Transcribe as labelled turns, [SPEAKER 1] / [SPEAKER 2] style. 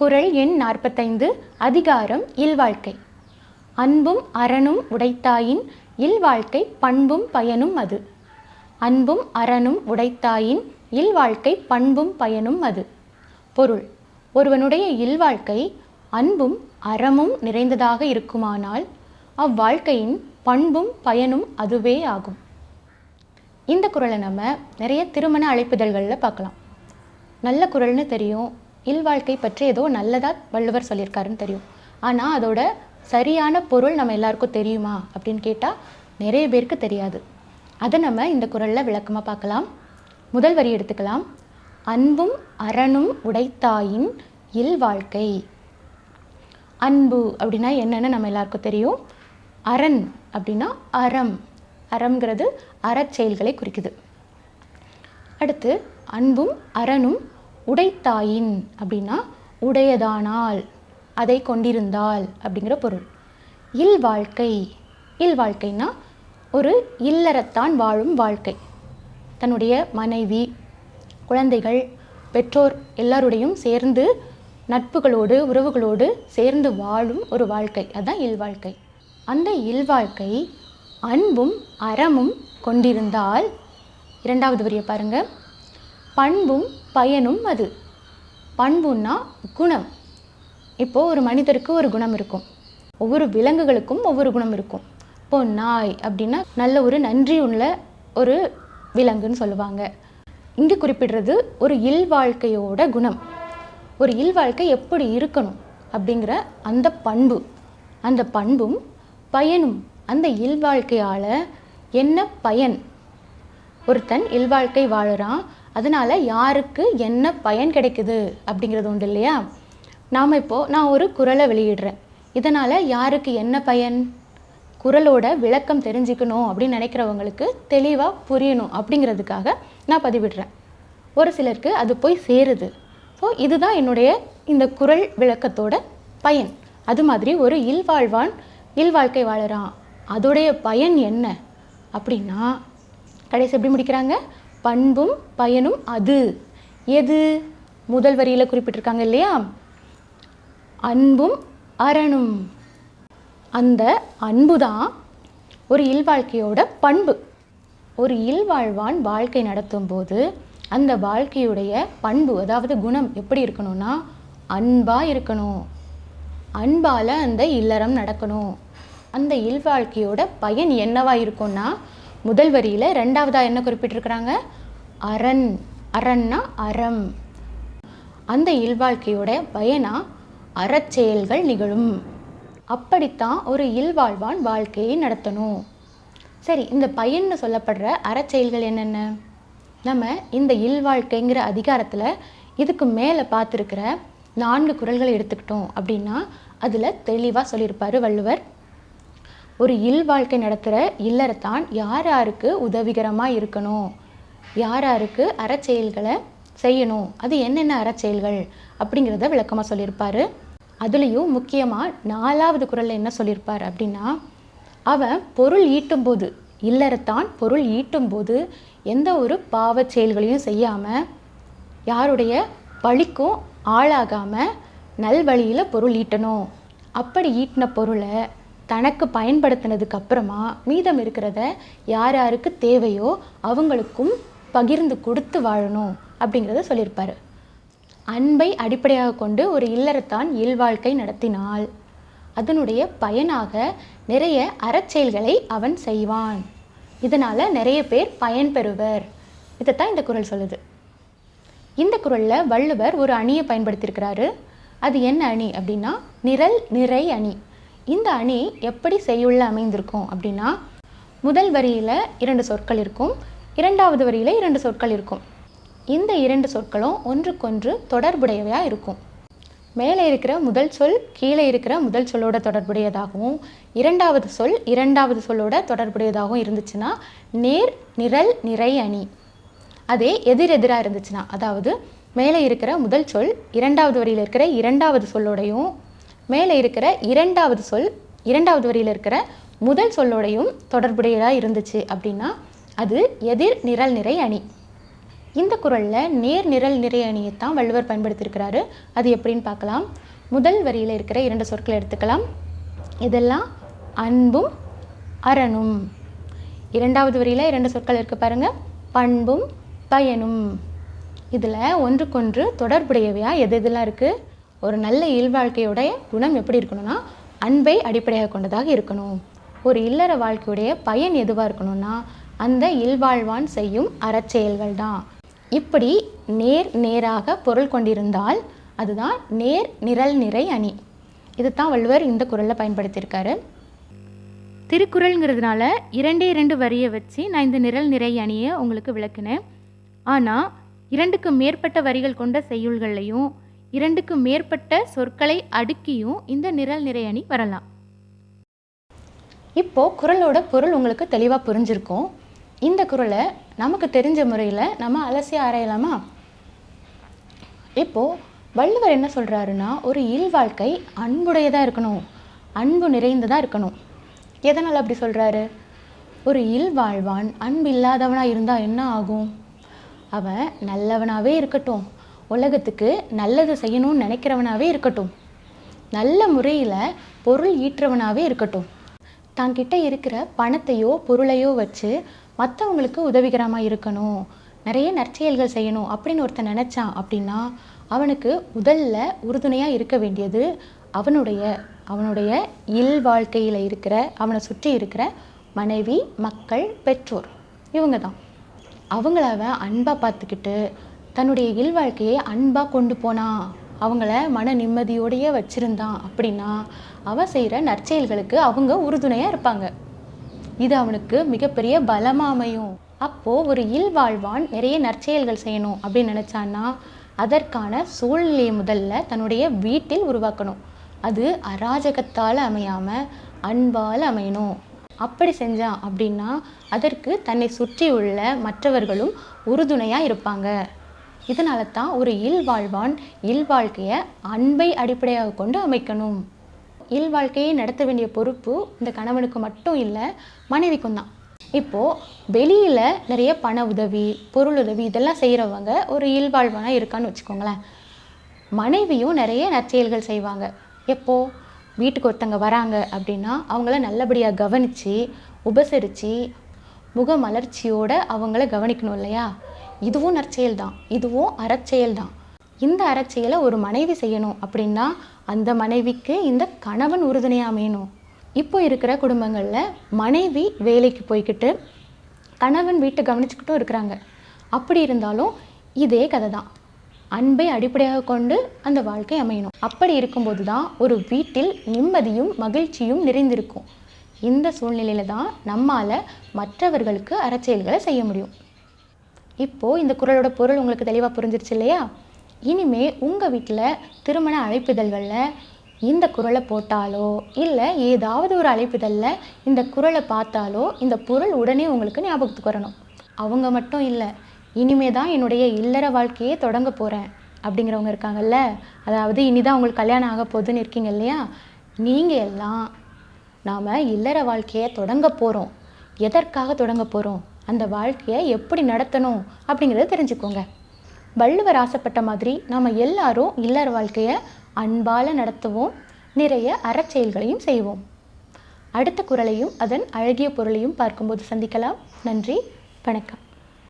[SPEAKER 1] குறள் எண் நாற்பத்தைந்து அதிகாரம் இல்வாழ்க்கை அன்பும் அறனும் உடைத்தாயின் இல்வாழ்க்கை பண்பும் பயனும் அது. அன்பும் அறனும் உடைத்தாயின் இல்வாழ்க்கை பண்பும் பயனும் அது. பொருள் ஒருவனுடைய இல்வாழ்க்கை அன்பும் அறமும் நிறைந்ததாக இருக்குமானால் அவ்வாழ்க்கையின் பண்பும் பயனும் அதுவே ஆகும். இந்த குறளை நம்ம நிறைய திருமண அழைப்புதல்களில் பார்க்கலாம். நல்ல குரல்னு தெரியும் இல்வாழ்க்கை பற்றி ஏதோ நல்லதாக வள்ளுவர் சொல்லியிருக்காருன்னு தெரியும். ஆனால் அதோட சரியான பொருள் நம்ம எல்லாருக்கும் தெரியுமா அப்படின்னு கேட்டால் நிறைய பேருக்கு தெரியாது. அதை நம்ம இந்த குறளில் விளக்கமாக பார்க்கலாம். முதல் வரி எடுத்துக்கலாம். அன்பும் அறனும் உடைத்தாயின் இல்வாழ்க்கை. அன்பு அப்படின்னா என்னென்னு நம்ம எல்லாருக்கும் தெரியும். அரண் அப்படின்னா அறம். அறம்ங்கிறது அறச்செயல்களை குறிக்குது. அடுத்து அன்பும் அறனும் உடைத்தாயின் அப்படின்னா உடையதானால் அதை கொண்டிருந்தால் அப்படிங்கிற பொருள். இல் வாழ்க்கை இல் வாழ்க்கைனா ஒரு இல்லறத்தான் வாழும் வாழ்க்கை. தன்னுடைய மனைவி குழந்தைகள் பெற்றோர் எல்லாருடையும் சேர்ந்து நட்புகளோடு உறவுகளோடு சேர்ந்து வாழும் ஒரு வாழ்க்கை. அதுதான் இல்வாழ்க்கை அந்த இல்வாழ்க்கை அன்பும் அறமும் கொண்டிருந்தால் இரண்டாவது வரிய பாருங்கள் பண்பும் பயனும் அது. பண்புன்னா குணம். இப்போது ஒரு மனிதருக்கு ஒரு குணம் இருக்கும். ஒவ்வொரு விலங்குகளுக்கும் ஒவ்வொரு குணம் இருக்கும். இப்போ நாய் அப்படின்னா நல்ல ஒரு நன்றி உள்ள ஒரு விலங்குன்னு சொல்லுவாங்க. இங்கே குறிப்பிடுறது ஒரு இல்வாழ்க்கையோட குணம். ஒரு இல்வாழ்க்கை எப்படி இருக்கணும் அப்படிங்கிற அந்த பண்பு. அந்த பண்பும் பயனும். அந்த இல்வாழ்க்கையால் என்ன பயன்? ஒருத்தன் இல்வாழ்க்கை வாழறான். அதனால் யாருக்கு என்ன பயன் கிடைக்குது அப்படிங்கிறது உண்டு இல்லையா? நாம் இப்போது நான் ஒரு குரலை வெளியிடுறேன். இதனால் யாருக்கு என்ன பயன்? குரலோட விளக்கம் தெரிஞ்சுக்கணும் அப்படின்னு நினைக்கிறவங்களுக்கு தெளிவாக புரியணும் அப்படிங்கிறதுக்காக நான் பதிவிடுறேன். ஒரு சிலருக்கு அது போய் சேருது. ஸோ இதுதான் என்னுடைய இந்த குரல் விளக்கத்தோட பயன். அது மாதிரி ஒரு இல்வாழ்வான் இல்வாழ்க்கை வாழறான். அதோடைய பயன் என்ன? அப்படின்னா கடைசி எப்படி முடிக்கிறாங்க? பண்பும் பயனும் அது. எது? முதல் வரியில் குறிப்பிட்டிருக்காங்க இல்லையா? அன்பும் அறனும். அந்த அன்பு தான் ஒரு இல்வாழ்க்கையோட பண்பு. ஒரு இல்வாழ்வான் வாழ்க்கை நடத்தும் போது அந்த வாழ்க்கையுடைய பண்பு அதாவது குணம் எப்படி இருக்கணும்னா அன்பாக இருக்கணும். அன்பால் அந்த இல்லறம் நடக்கணும். அந்த இல்வாழ்க்கையோட பயன் என்னவாக இருக்கும்னா முதல் வரியில் ரெண்டாவதாக என்ன குறிப்பிட்டிருக்கிறாங்க? அரண். அரண்னா அறம். அந்த இல்வாழ்க்கையோட பயனா அறச்செயல்கள் நிகழும். அப்படித்தான் ஒரு இல்வாழ்வான் வாழ்க்கையை நடத்தணும். சரி இந்த பயன்னு சொல்லப்படுற அறச்செயல்கள் என்னென்ன? நம்ம இந்த இல்வாழ்க்கைங்கிற அதிகாரத்தில் இதுக்கு மேலே பார்த்துருக்கிற நான்கு குறள்களை எடுத்துக்கிட்டோம் அப்படின்னா அதில் தெளிவாக சொல்லியிருப்பார் வள்ளுவர். ஒரு இல்வாழ்க்கை நடத்துகிற இல்லறத்தான் யார் யாருக்கு உதவிகரமாக இருக்கணும்? யார் யாருக்கு அறச்செயல்களை செய்யணும்? அது என்னென்ன அறச்செயல்கள் அப்படிங்கிறத விளக்கமாக சொல்லியிருப்பார். அதுலேயும் முக்கியமாக நாலாவது குரலில் என்ன சொல்லியிருப்பார் அப்படின்னா அவன் பொருள் ஈட்டும்போது இல்லறத்தான் பொருள் ஈட்டும்போது எந்த ஒரு பாவச் செயல்களையும் செய்யாமல் யாருடைய பழிக்கும் ஆளாகாமல் நல்வழியில் பொருள் ஈட்டணும். அப்படி ஈட்டின பொருளை தனக்கு பயன்படுத்தினதுக்கு அப்புறமா மீதம் இருக்கிறத யார் யாருக்கு தேவையோ அவங்களுக்கும் பகிர்ந்து கொடுத்து வாழணும் அப்படிங்கிறத சொல்லியிருப்பார். அன்பை அடிப்படையாக கொண்டு ஒரு இல்லறத்தான் இல்வாழ்க்கை நடத்தினால் அதனுடைய பயனாக நிறைய அறச்செயல்களை அவன் செய்வான். இதனால் நிறைய பேர் பயன் பெறுவர். இதைத்தான் இந்த குறள் சொல்லுது. இந்த குரலில் வள்ளுவர் ஒரு அணியை பயன்படுத்தியிருக்கிறாரு. அது என்ன அணி அப்படின்னா நிரல் நிறை அணி. இந்த அணி எப்படி செய்யுள்ள அமைந்திருக்கும் அப்படின்னா முதல் வரியில் இரண்டு சொற்கள் இருக்கும் இரண்டாவது வரியில் இரண்டு சொற்கள் இருக்கும். இந்த இரண்டு சொற்களும் ஒன்றுக்கொன்று தொடர்புடையவையாக இருக்கும். மேலே இருக்கிற முதல் சொல் கீழே இருக்கிற முதல் சொல்லோட தொடர்புடையதாகவும் இரண்டாவது சொல் இரண்டாவது சொல்லோட தொடர்புடையதாகவும் இருந்துச்சுன்னா நேர் நிரல் நிறை அணி. அதே எதிரெதிராக இருந்துச்சுன்னா அதாவது மேலே இருக்கிற முதல் சொல் இரண்டாவது வரியில் இருக்கிற இரண்டாவது சொல்லோடையும் மேலே இருக்கிற இரண்டாவது சொல் இரண்டாவது வரியில் இருக்கிற முதல் சொல்லோடையும் தொடர்புடையதாக இருந்துச்சு அப்படின்னா அது எதிர் நிரல் நிறை அணி. இந்த குறளில் நேர் நிரல் நிறை அணியைத்தான் வள்ளுவர் பயன்படுத்தியிருக்கிறாரு. அது எப்படின்னு பார்க்கலாம். முதல் வரியில் இருக்கிற இரண்டு சொற்களை எடுத்துக்கலாம். இதெல்லாம் அன்பும் அரணும் இரண்டாவது வரியில் இரண்டு சொற்கள் இருக்குது பாருங்கள் பண்பும் பயனும். இதில் ஒன்றுக்கொன்று தொடர்புடையவையா? எது எதெல்லாம் இருக்குது ஒரு நல்ல இல்வாழ்க்கையுடைய குணம் எப்படி இருக்கணும்னா அன்பை அடிப்படையாக கொண்டதாக இருக்கணும். ஒரு இல்லற வாழ்க்கையுடைய பயன் எதுவாக இருக்கணும்னா அந்த இல்வாழ்வான் செய்யும் அறச்செயல்கள் தான் இப்படி நேர் நேராக பொருள் கொண்டிருந்தால் அதுதான் நேர் நிரல் நிறை அணி. இதுதான் வள்ளுவர் இந்த குரலில் பயன்படுத்தியிருக்காரு. திருக்குறள்ங்கிறதுனால இரண்டே இரண்டு வரியை வச்சு நான் இந்த நிரல் நிறை அணியை உங்களுக்கு விளக்குனேன். ஆனால் இரண்டுக்கு மேற்பட்ட வரிகள் கொண்ட செய்யுள்கள்லையும் இரண்டுக்கு மேற்பட்ட சொற்களை அடுக்கியும் இந்த நிரல் நிறையணி வரலாம். இப்போ குறளோட பொருள் உங்களுக்கு தெளிவாக புரிஞ்சிருக்கும். இந்த குறளை நமக்கு தெரிஞ்ச முறையில் நம்ம அலசி ஆராயலாமா? இப்போ வள்ளுவர் என்ன சொல்கிறாருன்னா ஒரு இல்வாழ்க்கை அன்புடையதாக இருக்கணும் அன்பு நிறைந்ததாக இருக்கணும். எதனால் அப்படி சொல்கிறாரு ஒரு இல் வாழ்வான் அன்பு இல்லாதவனாக இருந்தால் என்ன ஆகும்? அவன் நல்லவனாகவே இருக்கட்டும். உலகத்துக்கு நல்லது செய்யணும்னு நினைக்கிறவனாகவே இருக்கட்டும். நல்ல முறையில் பொருள் ஈற்றவனாகவே இருக்கட்டும். தாங்கிட்ட இருக்கிற பணத்தையோ பொருளையோ வச்சு மற்றவங்களுக்கு உதவிகரமாக இருக்கணும். நிறைய நற்செயல்கள் செய்யணும் அப்படின்னு ஒருத்தன் நினச்சான் அப்படின்னா அவனுக்கு முதல்ல உறுதுணையாக இருக்க வேண்டியது அவனுடைய அவனுடைய இல் வாழ்க்கையில் இருக்கிற அவனை சுற்றி இருக்கிற மனைவி மக்கள் பெற்றோர் இவங்க தான் அவங்கள அவன் அன்பாக பார்த்துக்கிட்டு தன்னுடைய இல்வாழ்க்கையை அன்பாக கொண்டு போனான் அவங்கள மன நிம்மதியோடையே வச்சுருந்தான் அப்படின்னா அவன் செய்கிற நற்செயல்களுக்கு அவங்க உறுதுணையாக இருப்பாங்க. இது அவனுக்கு மிகப்பெரிய பலமாக அமையும். அப்போது ஒரு இல்வாழ்வான் நிறைய நற்செயல்கள் செய்யணும் அப்படின்னு நினச்சான்னா அதற்கான சூழ்நிலையை முதல்ல தன்னுடைய வீட்டில் உருவாக்கணும். அது அராஜகத்தால் அமையாமல் அன்பால் அமையணும். அப்படி செஞ்சான் அப்படின்னா அதற்கு தன்னை சுற்றி உள்ள மற்றவர்களும் உறுதுணையாக இருப்பாங்க. இதனால தான் ஒரு இல்வாழ்வான் இல்வாழ்க்கையை இல் வாழ்க்கையை அன்பை அடிப்படையாக கொண்டு அமைக்கணும். இல் வாழ்க்கையை நடத்த வேண்டிய பொறுப்பு இந்த கணவனுக்கு மட்டும் இல்லை மனைவிக்கும் தான். இப்போது வெளியில் நிறைய பண உதவி பொருள் உதவி இதெல்லாம் செய்கிறவங்க ஒரு இல்வாழ்வானாக இருக்கான்னு வச்சுக்கோங்களேன். மனைவியும் நிறைய நற்செயல்கள் செய்வாங்க. எப்போது வீட்டுக்கு ஒருத்தங்க வராங்க அப்படின்னா அவங்கள நல்லபடியாக கவனித்து உபசரித்து முகமலர்ச்சியோட அவங்கள கவனிக்கணும் இல்லையா? இதுவும் நற்செயல் தான் இதுவும் அறச்செயல் தான் இந்த அறச்செயலை ஒரு மனைவி செய்யணும் அப்படின்னா அந்த மனைவிக்கு இந்த கணவன் உறுதுணையாக அமையணும். இப்போ இருக்கிற குடும்பங்களில் மனைவி வேலைக்கு போய்கிட்டு கணவன் வீட்டை கவனிச்சுக்கிட்டும் இருக்கிறாங்க. அப்படி இருந்தாலும் இதே கதை தான் அன்பை அடிப்படையாக கொண்டு அந்த வாழ்க்கை அமையணும். அப்படி இருக்கும்போது தான் ஒரு வீட்டில் நிம்மதியும் மகிழ்ச்சியும் நிறைந்திருக்கும். இந்த சூழ்நிலையில தான் நம்மால் மற்றவர்களுக்கு அறச்செயல்களை செய்ய முடியும். இப்போது இந்த குறளோட பொருள் உங்களுக்கு தெளிவாக புரிஞ்சிருச்சு இல்லையா? இனிமே உங்கள் வீட்டில் திருமண அழைப்பிதழ்களில் இந்த குறளை போட்டாலோ இல்லை ஏதாவது ஒரு அழைப்பிதழில் இந்த குறளை பார்த்தாலோ இந்த பொருள் உடனே உங்களுக்கு ஞாபகத்துக்கு வரணும். அவங்க மட்டும் இல்லை இனிமே தான் என்னுடைய இல்லற வாழ்க்கையே தொடங்க போகிறேன் அப்படிங்கிறவங்க இருக்காங்கல்ல? அதாவது இனிதான் உங்களுக்கு கல்யாணம் ஆக போகுதுன்னு இருக்கீங்க இல்லையா? நீங்கள் எல்லாம் நாம் இல்லற வாழ்க்கையை தொடங்க போகிறோம் எதற்காக தொடங்க போகிறோம் அந்த வாழ்க்கையை எப்படி நடத்தணும் அப்படிங்கிறத தெரிஞ்சுக்கோங்க. வள்ளுவர் ஆசைப்பட்ட மாதிரி நாம் எல்லாரும் இல்லற வாழ்க்கையை அன்பால் நடத்துவோம். நிறைய அறச்செயல்களையும் செய்வோம். அடுத்த குரலையும் அதன் அழகிய பொருளையும் பார்க்கும்போது சந்திக்கலாம். நன்றி வணக்கம்.